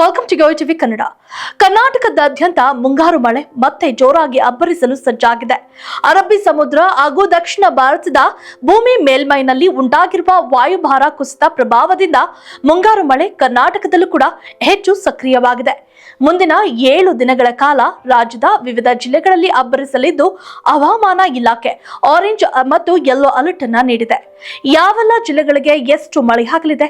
Welcome to TV Kannada ಕರ್ನಾಟಕದಾದ್ಯಂತ ಮುಂಗಾರು ಮಳೆ ಮತ್ತೆ ಜೋರಾಗಿ ಅಬ್ಬರಿಸಲು ಸಜ್ಜಾಗಿದೆ. ಅರಬ್ಬಿ ಸಮುದ್ರ ಹಾಗೂ ದಕ್ಷಿಣ ಭಾರತದ ಭೂಮಿ ಮೇಲ್ಮೈನಲ್ಲಿ ಉಂಟಾಗಿರುವ ವಾಯುಭಾರ ಕುಸಿತ ಪ್ರಭಾವದಿಂದ ಮುಂಗಾರು ಮಳೆ ಕರ್ನಾಟಕದಲ್ಲೂ ಕೂಡ ಹೆಚ್ಚು ಸಕ್ರಿಯವಾಗಿದೆ. ಮುಂದಿನ ಏಳು ದಿನಗಳ ಕಾಲ ರಾಜ್ಯದ ವಿವಿಧ ಜಿಲ್ಲೆಗಳಲ್ಲಿ ಅಬ್ಬರಿಸಲಿದ್ದು ಹವಾಮಾನ ಇಲಾಖೆ ಆರೆಂಜ್ ಮತ್ತು ಯೆಲ್ಲೋ ಅಲರ್ಟ್ ಅನ್ನ ನೀಡಿದೆ. ಯಾವೆಲ್ಲ ಜಿಲ್ಲೆಗಳಿಗೆ ಎಷ್ಟು ಮಳೆ ಆಗಲಿದೆ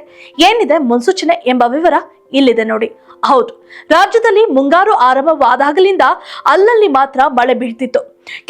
ಏನಿದೆ ಮುನ್ಸೂಚನೆ ಎಂಬ ವಿವರ ಇಲ್ಲಿದೆ ನೋಡಿ. ಹೌದು, ರಾಜ್ಯದಲ್ಲಿ ಮುಂಗಾರು ಆರಂಭವಾದಾಗಲಿಂದ ಅಲ್ಲಲ್ಲಿ ಮಾತ್ರ ಮಳೆ ಬೀಳ್ತಿತ್ತು.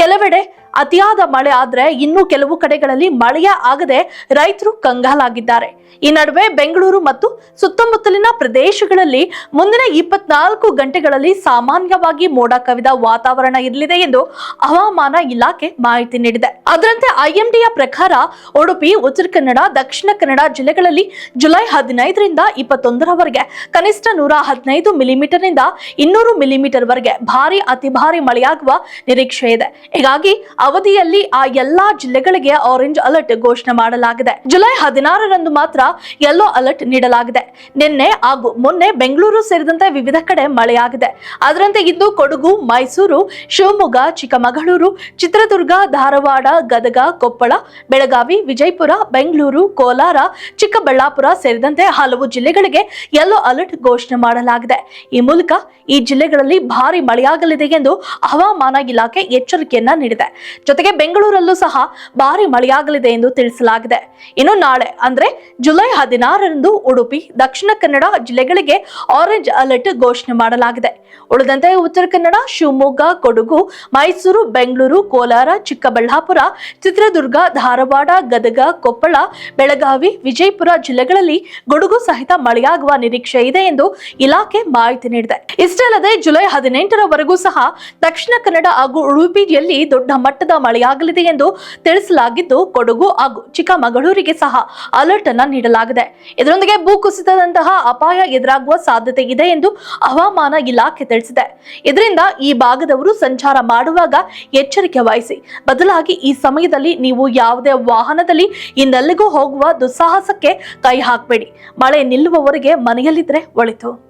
ಕೆಲವೆಡೆ ಅತಿಯಾದ ಮಳೆ ಆದ್ರೆ ಇನ್ನು ಕೆಲವು ಕಡೆಗಳಲ್ಲಿ ಮಳೆಯ ಆಗದೆ ರೈತರು ಕಂಗಾಲಾಗಿದ್ದಾರೆ. ಈ ನಡುವೆ ಬೆಂಗಳೂರು ಮತ್ತು ಸುತ್ತಮುತ್ತಲಿನ ಪ್ರದೇಶಗಳಲ್ಲಿ ಮುಂದಿನ ಇಪ್ಪತ್ನಾಲ್ಕು ಗಂಟೆಗಳಲ್ಲಿ ಸಾಮಾನ್ಯವಾಗಿ ಮೋಡ ಕವಿದ ವಾತಾವರಣ ಇರಲಿದೆ ಎಂದು ಹವಾಮಾನ ಇಲಾಖೆ ಮಾಹಿತಿ ನೀಡಿದೆ. ಅದರಂತೆ ಐಎಂಡಿಯ ಪ್ರಕಾರ ಉಡುಪಿ, ಉತ್ತರ ಕನ್ನಡ, ದಕ್ಷಿಣ ಕನ್ನಡ ಜಿಲ್ಲೆಗಳಲ್ಲಿ ಜುಲೈ ಹದಿನೈದರಿಂದ ಇಪ್ಪತ್ತೊಂದರವರೆಗೆ ಕನಿಷ್ಠ ನೂರ ಹದಿನೈದು ಮಿಲಿಮೀಟರ್ನಿಂದ ಇನ್ನೂರು ಮಿಲಿಮೀಟರ್ ವರೆಗೆ ಭಾರಿ ಅತಿ ಭಾರಿ ಮಳೆಯಾಗುವ ನಿರೀಕ್ಷೆ ಇದೆ. ಹೀಗಾಗಿ ಅವಧಿಯಲ್ಲಿ ಆ ಎಲ್ಲಾ ಜಿಲ್ಲೆಗಳಿಗೆ ಆರೆಂಜ್ ಅಲರ್ಟ್ ಘೋಷಣೆ ಮಾಡಲಾಗಿದೆ. ಜುಲೈ ಹದಿನಾರರಂದು ಮಾತ್ರ ಯೆಲ್ಲೋ ಅಲರ್ಟ್ ನೀಡಲಾಗಿದೆ. ನಿನ್ನೆ ಹಾಗೂ ಮೊನ್ನೆ ಬೆಂಗಳೂರು ಸೇರಿದಂತೆ ವಿವಿಧ ಕಡೆ ಮಳೆಯಾಗಿದೆ. ಅದರಂತೆ ಇಂದು ಕೊಡಗು, ಮೈಸೂರು, ಶಿವಮೊಗ್ಗ, ಚಿಕ್ಕಮಗಳೂರು, ಚಿತ್ರದುರ್ಗ, ಧಾರವಾಡ, ಗದಗ, ಕೊಪ್ಪಳ, ಬೆಳಗಾವಿ, ವಿಜಯಪುರ, ಬೆಂಗಳೂರು, ಕೋಲಾರ, ಚಿಕ್ಕಬಳ್ಳಾಪುರ ಸೇರಿದಂತೆ ಹಲವು ಜಿಲ್ಲೆಗಳಿಗೆ ಯೆಲ್ಲೋ ಅಲರ್ಟ್ ಘೋಷಣೆ ಮಾಡಲಾಗಿದೆ. ಈ ಮೂಲಕ ಈ ಜಿಲ್ಲೆಗಳಲ್ಲಿ ಭಾರಿ ಮಳೆಯಾಗಲಿದೆ ಎಂದು ಹವಾಮಾನ ಇಲಾಖೆ ಎಚ್ಚರಿಕೆಯನ್ನ ನೀಡಿದೆ. ಜೊತೆಗೆ ಬೆಂಗಳೂರಲ್ಲೂ ಸಹ ಭಾರಿ ಮಳೆಯಾಗಲಿದೆ ಎಂದು ತಿಳಿಸಲಾಗಿದೆ. ಇನ್ನು ನಾಳೆ, ಅಂದ್ರೆ ಜುಲೈ ಹದಿನಾರರಂದು ಉಡುಪಿ, ದಕ್ಷಿಣ ಕನ್ನಡ ಜಿಲ್ಲೆಗಳಿಗೆ ಆರೆಂಜ್ ಅಲರ್ಟ್ ಘೋಷಣೆ ಮಾಡಲಾಗಿದೆ. ಉಳಿದಂತೆ ಉತ್ತರ ಕನ್ನಡ, ಶಿವಮೊಗ್ಗ, ಕೊಡಗು, ಮೈಸೂರು, ಬೆಂಗಳೂರು, ಕೋಲಾರ, ಚಿಕ್ಕಬಳ್ಳಾಪುರ, ಚಿತ್ರದುರ್ಗ, ಧಾರವಾಡ, ಗದಗ, ಕೊಪ್ಪಳ, ಬೆಳಗಾವಿ, ವಿಜಯಪುರ ಜಿಲ್ಲೆಗಳಲ್ಲಿ ಗುಡುಗು ಸಹಿತ ಮಳೆಯಾಗುವ ನಿರೀಕ್ಷೆ ಇದೆ ಎಂದು ಇಲಾಖೆ ಮಾಹಿತಿ ನೀಡಿದೆ. ಇಷ್ಟೇ ಅಲ್ಲದೆ ಜುಲೈ ಹದಿನೆಂಟರವರೆಗೂ ಸಹ ದಕ್ಷಿಣ ಕನ್ನಡ ಹಾಗೂ ಉಡುಪಿಯಲ್ಲಿ ದೊಡ್ಡ ಮಟ್ಟದ ಮಳೆಯಾಗಲಿದೆ ಎಂದು ತಿಳಿಸಲಾಗಿದ್ದು ಕೊಡಗು ಹಾಗೂ ಚಿಕ್ಕಮಗಳೂರಿಗೆ ಸಹ ಅಲರ್ಟ್ ಅನ್ನ ನೀಡಲಾಗಿದೆ. ಇದರೊಂದಿಗೆ ಭೂಕುಸಿತದಂತಹ ಅಪಾಯ ಎದುರಾಗುವ ಸಾಧ್ಯತೆ ಇದೆ ಎಂದು ಹವಾಮಾನ ಇಲಾಖೆ ತಿಳಿಸಿದೆ. ಇದರಿಂದ ಈ ಭಾಗದವರು ಸಂಚಾರ ಮಾಡುವಾಗ ಎಚ್ಚರಿಕೆ ವಹಿಸಿ. ಬದಲಾಗಿ ಈ ಸಮಯದಲ್ಲಿ ನೀವು ಯಾವುದೇ ವಾಹನದಲ್ಲಿ ಇನ್ನೆಲ್ಲಿಗೂ ಹೋಗುವ ದುಸ್ಸಾಹಸಕ್ಕೆ ಕೈ ಹಾಕಬೇಡಿ. ಮಳೆ ನಿಲ್ಲುವವರೆಗೆ ಮನೆಯಲ್ಲಿದ್ರೆ ಒಳಿತು.